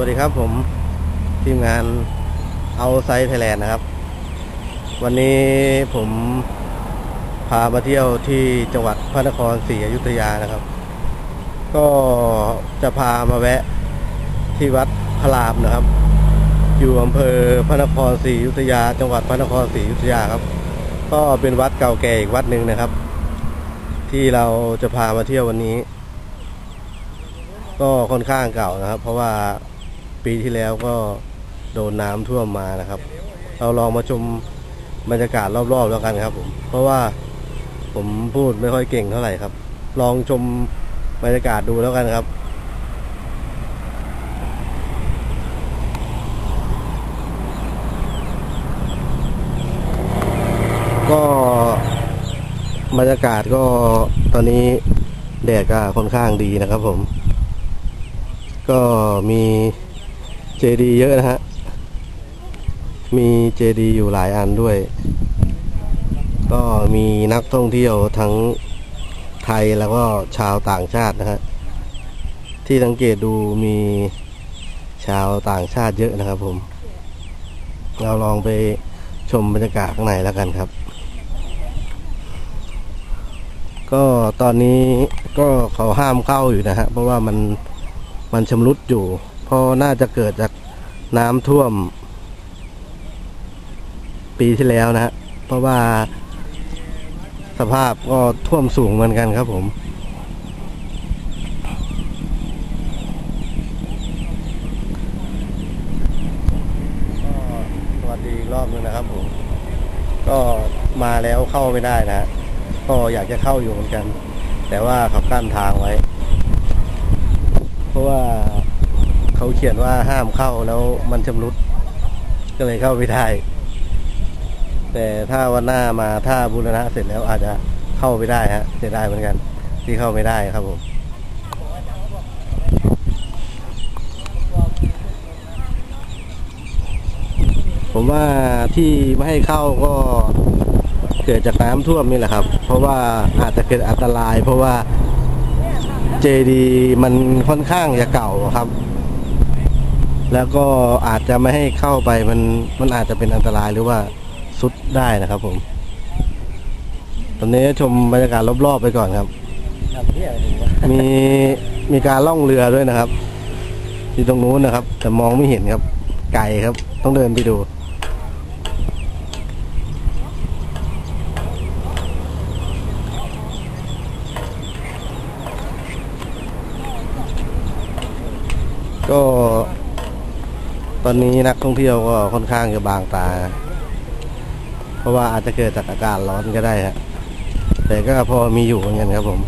วัสดีครับผมทีมงานเอาไซต์ไทยแลนด์นะครับ วันนี้ผมพามาเที่ยวที่จังหวัดพระนครศรีอยุธยานะครับ ก็จะพามาแวะที่วัดพระรามนะครับ อยู่อำเภอพระนครศรีอยุธยา จังหวัดพระนครศรีอยุธยาครับ ก็เป็นวัดเก่าแก่อีกวัดหนึ่งนะครับ ที่เราจะพามาเที่ยววันนี้ ก็ค่อนข้างเก่านะครับ เพราะว่า ปีที่แล้วก็โดนน้ำท่วมมานะครับ เราลองมาชมบรรยากาศรอบๆแล้วกันครับผม เพราะว่าผมพูดไม่ค่อยเก่งเท่าไหร่ครับ ลองชมบรรยากาศดูแล้วกันครับก็บรรยากาศก็ตอนนี้แดดก็ค่อนข้างดีนะครับผม ก็มี เจดีเยอะนะฮะ มีเจดีอยู่หลายอันด้วย ก็มีนักท่องเที่ยวทั้งไทยแล้วก็ชาวต่างชาตินะฮะ ที่สังเกตดูมีชาวต่างชาติเยอะนะครับผม เราลองไปชมบรรยากาศข้างในแล้วกันครับ ก็ตอนนี้ก็เขาห้ามเข้าอยู่นะฮะ เพราะว่ามันมันชำรุดอยู่ เพราะน่าจะเกิดจากน้ำท่วม ปีที่แล้วนะฮะเพราะว่าสภาพก็ท่วมสูงเหมือนกันครับผมสวัสดีรอบนึงนะครับผม ก็มาแล้วเข้าไม่ได้นะฮะก็อยากจะเข้าอยู่เหมือนกัน แต่ว่าเขากั้นทางไว้ เพราะว่า เขาเขียนว่าห้ามเข้าแล้วมันชำรุด ก็เลยเข้าไม่ได้ แต่ถ้าวันหน้ามาถ้าบูรณะเสร็จแล้วอาจจะเข้าไปได้ฮะเสียดายเหมือนกัน ที่เข้าไม่ได้ครับผมผมว่าที่ไม่ให้เข้าก็เกิดจากน้ำท่วมนี่แหละครับ เพราะว่าอาจจะเกิดอันตราย เพราะว่าเจดีมันค่อนข้างจะเก่าครับ แล้วก็อาจจะไม่ให้เข้าไปมันมันอาจจะเป็นอันตรายหรือว่าสุดได้นะครับผม ตอนนี้ชมบรรยากาศรอบๆไปก่อนครับ มีมีการล่องเรือด้วยนะครับอยู่ตรงนู้นนะครับ แต่มองไม่เห็นครับ ไกลครับ ต้องเดินไปดูก็ ตอนนี้นักท่องเที่ยวก็ค่อนข้างจะบางตา เพราะว่าอาจจะเกิดจากอากาศร้อนก็ได้ครับแต่ก็พอมีอยู่เหมือนกันครับผม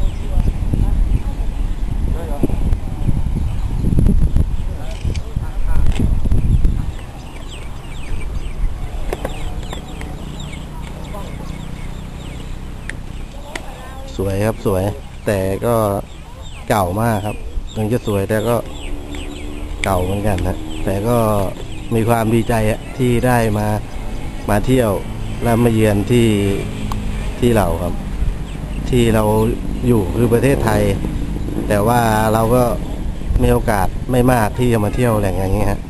สวยครับสวย แต่ก็เก่ามากครับถึงจะสวยแต่ก็เก่าเหมือนกันนะ แต่ก็มีความดีใจที่ได้มามาเที่ยวและมาเยือนที่ที่เราครับ ที่เราอยู่คือประเทศไทย แต่ว่าเราก็มีโอกาสไม่มากที่จะมาเที่ยวแหล่งอย่างนี้ฮะ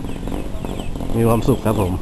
มีความสุขครับผม